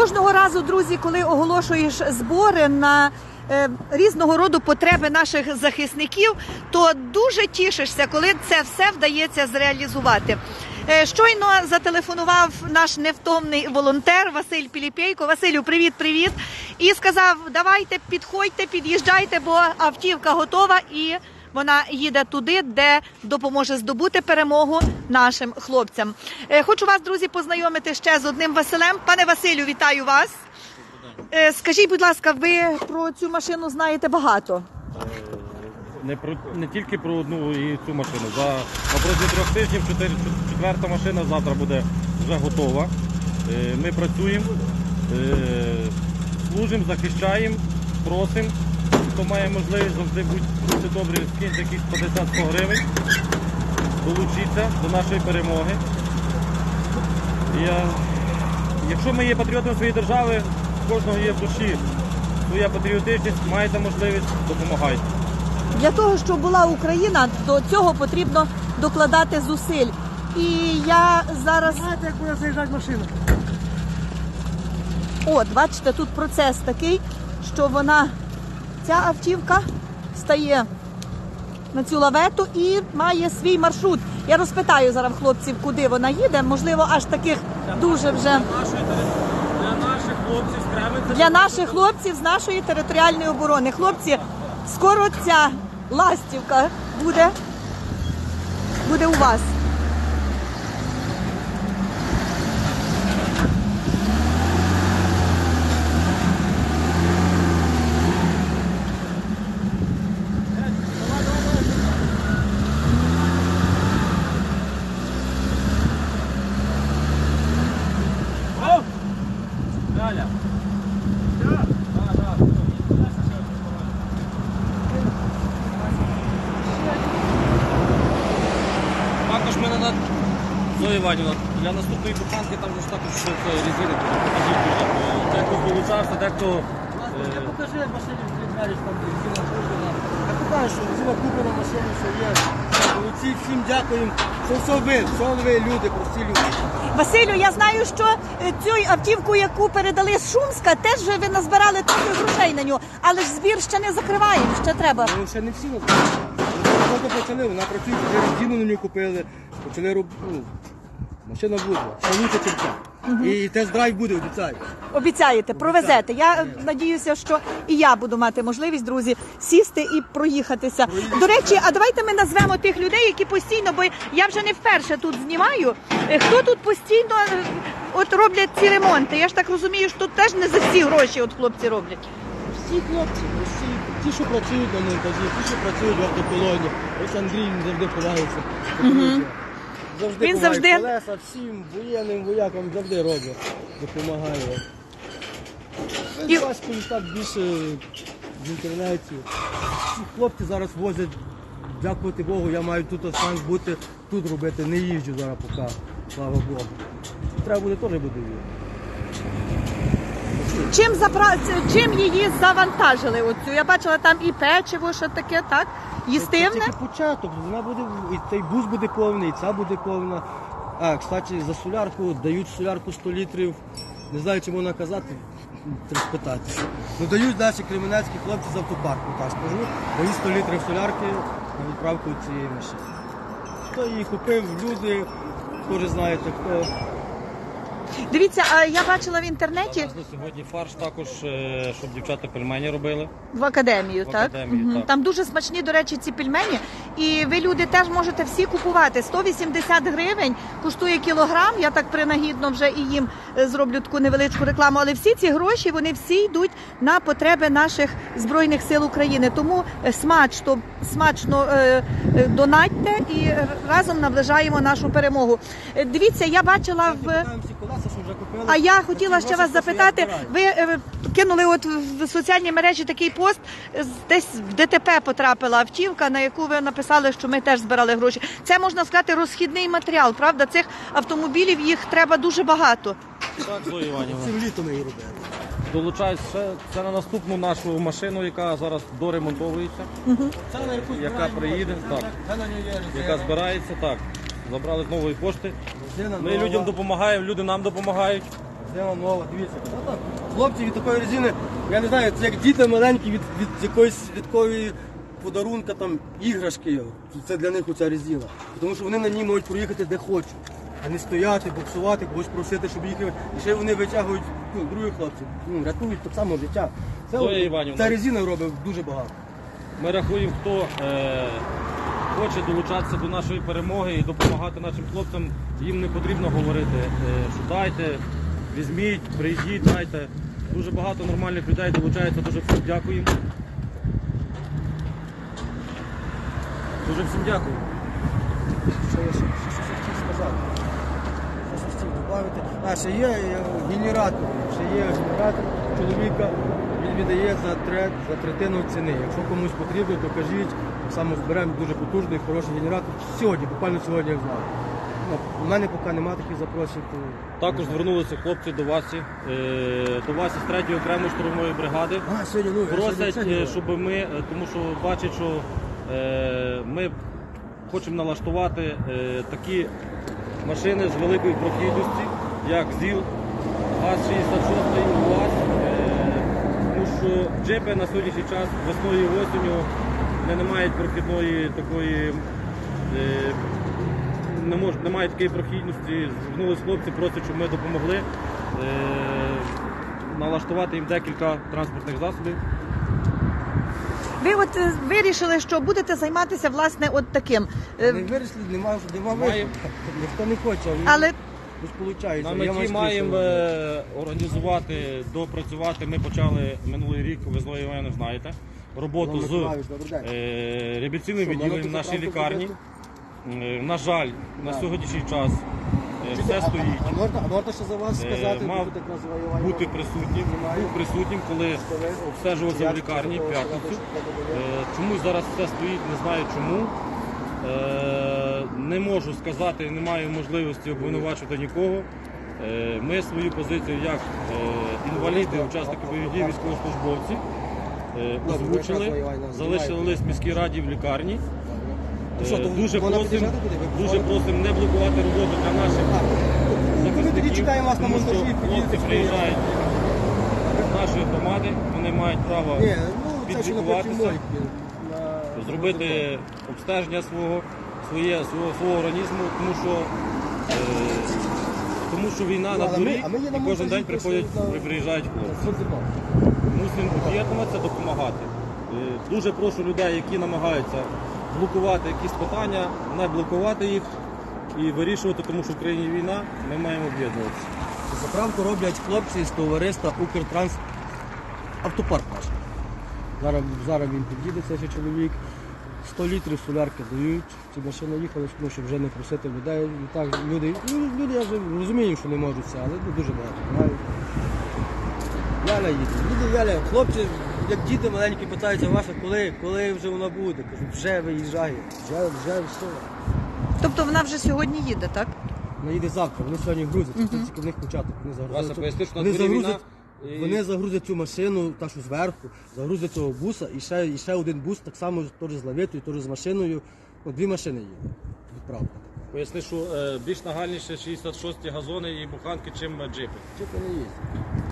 Кожного разу, друзі, коли оголошуєш збори на е, різного роду потреби наших захисників, то дуже тішишся, коли це все вдається зреалізувати. Е, Щойно зателефонував наш невтомний волонтер Василь Піліпейко. Василю, привіт, привіт! І сказав: давайте, підходьте, під'їжджайте, бо автівка готова і. Вона їде туди, де допоможе здобути перемогу нашим хлопцям. Е, Хочу вас, друзі, познайомити ще з одним Василем. Пане Василю, вітаю вас. Е, Скажіть, будь ласка, ви про цю машину знаєте багато. Не про не тільки про одну і цю машину. За на трьох тижнів четверта машина завтра буде вже готова. Е, Ми працюємо, е, служимо, захищаємо, просимо. Хто має можливість завжди будь будьте добрі, скиньте якісь 50-100 гривень, долучіться до нашої перемоги. Я, якщо ми є патріотами своєї держави, в кожного є в душі своя патріотичність, маєте можливість, допомагайте. Для того, щоб була Україна, до цього потрібно докладати зусиль. І я зараз Знаєте, як буде заїжджати машина? От, бачите, тут процес такий, що вона, ця автівка стає на цю лавету і має свій маршрут. Я розпитаю зараз хлопців, куди вона їде. Можливо, аж таких дуже вже Для наших хлопців з для наших хлопців з нашої територіальної оборони. Хлопці, скоро ця ластівка буде, буде у вас. Галя. Також ми на Зоя Іванівна, для наступної буханки там ж також все це. Бо Дехто долучався, дехто Покажи машині, двері там резина куплена. Я покажу, що резина куплена, машина все є. Молодці, всім дякуємо. Що все ви, все ви люди, прості люди. Василю, я знаю, що е, цю автівку, яку передали з Шумська, теж ви назбирали трохи грошей на нього. Але ж збір ще не закриваємо, ще треба. Ну, ще не всі назбирали. Роботу почали, вона працює, резину на нього купили, почали робити. ну, машина буде, ще лучше, ніж ця. І тест-драйв буде, обіцяю. Обіцяєте, провезете. Я е, надіюся, що і я буду мати можливість, друзі, сісти і проїхатися. До речі, а давайте ми назвемо тих людей, які постійно, бо я вже не вперше тут знімаю. Е, Хто тут постійно е, от роблять ці ремонти? Я ж так розумію, що тут теж не за всі гроші от хлопці роблять. Всі хлопці, всі, ті, що працюють на монтажі, ті, що працюють в автоколоні. Ось Андрій він завжди ховається. Завжди Він завжди- колеса, всім воєнним воякам завжди робить, допомагає. І-. Важко так більше в інтернеті. Хлопці зараз возять, дякувати Богу, я маю тут шанс бути, тут робити, не їжджу зараз поки, слава Богу. Треба буде теж буде їздити. Чим запра... чим її завантажили? Оцю? Я бачила там і печиво, що таке, так? Це Їстивне. тільки початок, вона буде, і цей бус буде повний, і ця буде повна. А, кстати, за солярку дають солярку 100 літрів. Не знаю, чи можна казати, треба спитатися. Ну дають наші кременецькі хлопці з автопарку, так скажу. Дають 100 літрів солярки на відправку цієї машини. Хто її купив, люди, теж знаєте, хто. Дивіться, а я бачила в інтернеті зараз сьогодні фарш також, е, щоб дівчата пельмені робили. в академію, В так? академію, Мгм. так. Там дуже смачні, до речі, ці пельмені. І ви люди теж можете всі купувати. 180 гривень коштує кілограм. Я так принагідно вже і їм е, зроблю таку невеличку рекламу. Але всі ці гроші вони всі йдуть на потреби наших збройних сил України. Тому е, смачно, смачно е, е, донатьте і разом наближаємо нашу перемогу. Е, Дивіться, я бачила в. Що вже купили. А я хотіла ще вас запитати. Ви е, кинули от в соціальній мережі такий пост, з- десь в ДТП потрапила автівка, на яку ви написали, що ми теж збирали гроші. Це можна сказати розхідний матеріал. Правда, цих автомобілів їх треба дуже багато. Так, Зоя Іванівна. Цим літом її робили. Долучаюсь ще це на наступну нашу машину, яка зараз доремонтовується, Це на яку яка приїде, так, яка збирається, так. Забрали з нової пошти. Резина Ми нова. людям допомагаємо, люди нам допомагають. Резина нова, дивіться. Хлопці від такої резини, я не знаю, це як діти маленькі від, від якоїсь святкової подарунка, там, іграшки. Це для них оця резина. Тому що вони на ній можуть проїхати де хочуть. А не стояти, боксувати, когось просити, щоб їхали. І ще вони витягують ну, другі хлопці, ну, рятують так само життя. Це, Зоя Іванівна. ця резина робить дуже багато. Ми рахуємо, хто е, хоче долучатися до нашої перемоги і допомагати нашим хлопцям. Їм не потрібно говорити, е, що дайте, візьміть, прийдіть, дайте. Дуже багато нормальних людей долучається. Дуже всім дякуємо. Дуже всім дякую. Що я ще, хотів сказати? Що хотів додати? А, ще є е, генератор. Ще є генератор чоловіка. Він віддає за третину ціни. Якщо комусь потрібно, то кажіть. Само зберемо дуже потужний, хороший генератор. Сьогодні, буквально сьогодні я знаю. Ну, у мене поки немає таких запрошень, то Також звернулися хлопці до Васі, е, до Васі з 3-ї окремої штурмової бригади. А, сьогодні, ну, сьогодні Просять, це не е, щоб ми, е, тому що бачать, що е, ми хочемо налаштувати е, такі машини з великою прохідністю, як ЗІЛ, ГАЗ-66 УАЗ. Тому що джипи на сьогоднішній час весною і осінню вони не мають прохідної такої. Е, не мож, немає такої прохідності. Звернулись хлопці, просять, щоб ми допомогли е, налаштувати їм декілька транспортних засобів. Ви от е, вирішили, що будете займатися власне от таким. Е, Не виросли, нема, нема Маємо. виходу. Ніхто не хоче, а Але виходить. На меті маємо е, організувати, допрацювати. Ми почали минулий рік, ви Зоя Іванівна знаєте, роботу з е, реабілітаційним відділенням в нашій лікарні. Е, На жаль, на сьогоднішній час е, все стоїть. А можна, а можна ще за вас Е, сказати, мав так Бути присутнім, був присутнім, коли обстежувався в лікарні в п'ятницю. Е, Чомусь зараз все стоїть, не знаю чому. Е, Не можу сказати, не маю можливості обвинувачувати нікого. Е, Ми свою позицію як е, інваліди, учасники бойових дій, військовослужбовці озвучили, залишили лист міській раді в лікарні. Що, Е, то Дуже вона під'їжджати буде? Ви дуже просимо не блокувати роботу для наших ну, Ми тоді захисників, чекаємо вас на тому що монтажі. хлопці приїжджають з нашої громади, вони мають право Ні, ну це що на підлікуватися, на- зробити обстеження свого, своє, свого, свого організму, тому що, е, тому що війна Ну, на але ми- дворі а ми є на і кожен монтажі, день приходять, просто на- приїжджають хлопці. Мусимо об'єднуватися, допомагати. Е, Дуже прошу людей, які намагаються блокувати якісь питання, не блокувати їх і вирішувати, тому що в країні війна, ми маємо об'єднуватися. Заправку роблять хлопці з товариства Укртранс автопарк наш. Зараз, зараз він під'їде, цей чоловік. 100 літрів солярки дають, ці машини їхали, ну, щоб вже не просити людей. І так, люди, ну, люди я вже розумію, що не можуть це, але дуже багато. Яля їде. Люди Яля, хлопці, як діти маленькі питаються, ваша, коли, коли вже вона буде? Кажу, вже виїжджає, вже, вже все. тобто вона вже сьогодні їде, так? Вона їде завтра, вони сьогодні грузять. Це тільки в них початок. Вони загрузять. Вася, цю- поясни, що на вони дворі загрузять, війна, і- вони загрузять цю машину, та що зверху, загрузять цього буса і ще, і ще один бус, так само теж з лаветою, теж з машиною. Ну, дві машини їде. Відправка. Поясни, що е, більш нагальніше 66-ті газони і буханки, чим е, джипи. Чого не їздять?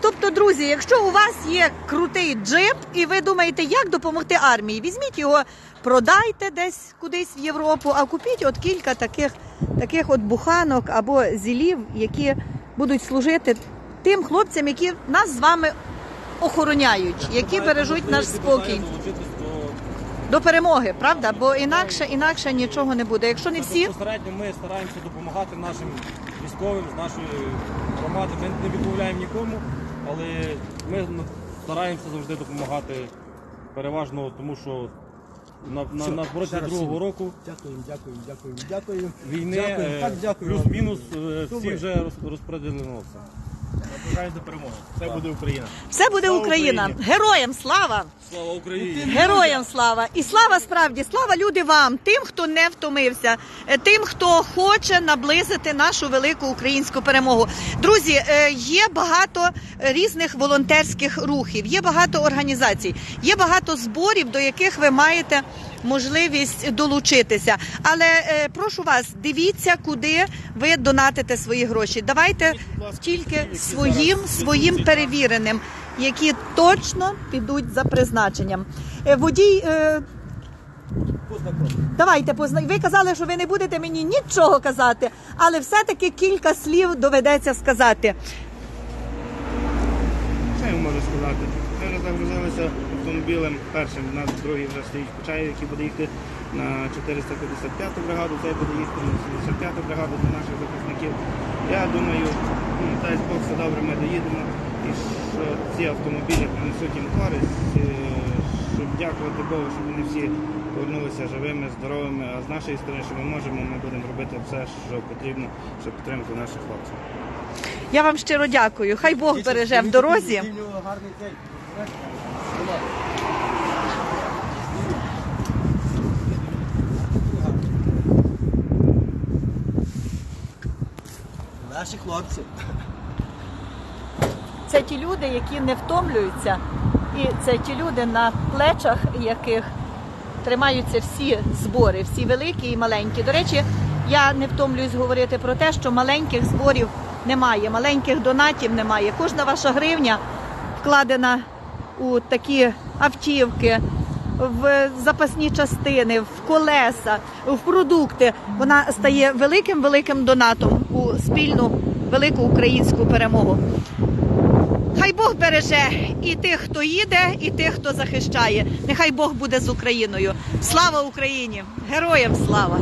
Тобто, друзі, якщо у вас є крутий джип, і ви думаєте, як допомогти армії, візьміть його, продайте десь кудись в Європу, а купіть от кілька таких, таких от буханок або зілів, які будуть служити тим хлопцям, які нас з вами охороняють, які бережуть наш спокій до перемоги, правда? Бо інакше, інакше нічого не буде. Якщо не всі. Безпосередньо ми стараємося допомагати нашим військовим з нашої громади. Ми не відмовляємо нікому, але ми стараємося завжди допомагати переважно, тому що на, на, на ще другого року Дякую, дякую, дякую, дякую. війни Дякую, е, так, дякую вам. плюс-мінус е, всі Супер. вже розпределено все. Бажаю до перемоги. Це буде Україна. Все буде Слава Україна. Україні! Героям слава! Слава Україні! Героям слава! І слава справді, слава люди вам, тим, хто не втомився, е, тим, хто хоче наблизити нашу велику українську перемогу. Друзі, е, є багато різних волонтерських рухів, є багато організацій, є багато зборів, до яких ви маєте можливість долучитися. Але е, прошу вас, дивіться, куди ви донатите свої гроші. Давайте тільки своїм своїм перевіреним, які точно підуть за призначенням. Е, Водій. е, Давайте позна... Ви казали, що ви не будете мені нічого казати, але все-таки кілька слів доведеться сказати. Що я можу сказати? Ми загрузилися автомобілем першим, у нас другий вже стоїть Почаєв, який буде їхати на 455-ту бригаду, цей буде їхати на 75-ту бригаду для наших захисників. Я думаю, ну, дасть Бог все добре, ми доїдемо і що ці автомобілі принесуть їм користь, е, щоб дякувати Богу, щоб вони всі повернулися живими, здоровими, а з нашої сторони, що ми можемо, ми будемо робити все, що потрібно, щоб підтримати наших хлопців. Я вам щиро дякую. Хай Бог береже в дорозі. Наші хлопці. Це ті люди, які не втомлюються, і це ті люди, на плечах яких тримаються всі збори, всі великі і маленькі. До речі, я не втомлююсь говорити про те, що маленьких зборів немає, маленьких донатів немає. Кожна ваша гривня вкладена у такі автівки. В запасні частини, в колеса, в продукти вона стає великим великим донатом у спільну велику українську перемогу. Хай Бог береже і тих, хто їде, і тих, хто захищає. Нехай Бог буде з Україною. Слава Україні! Героям слава!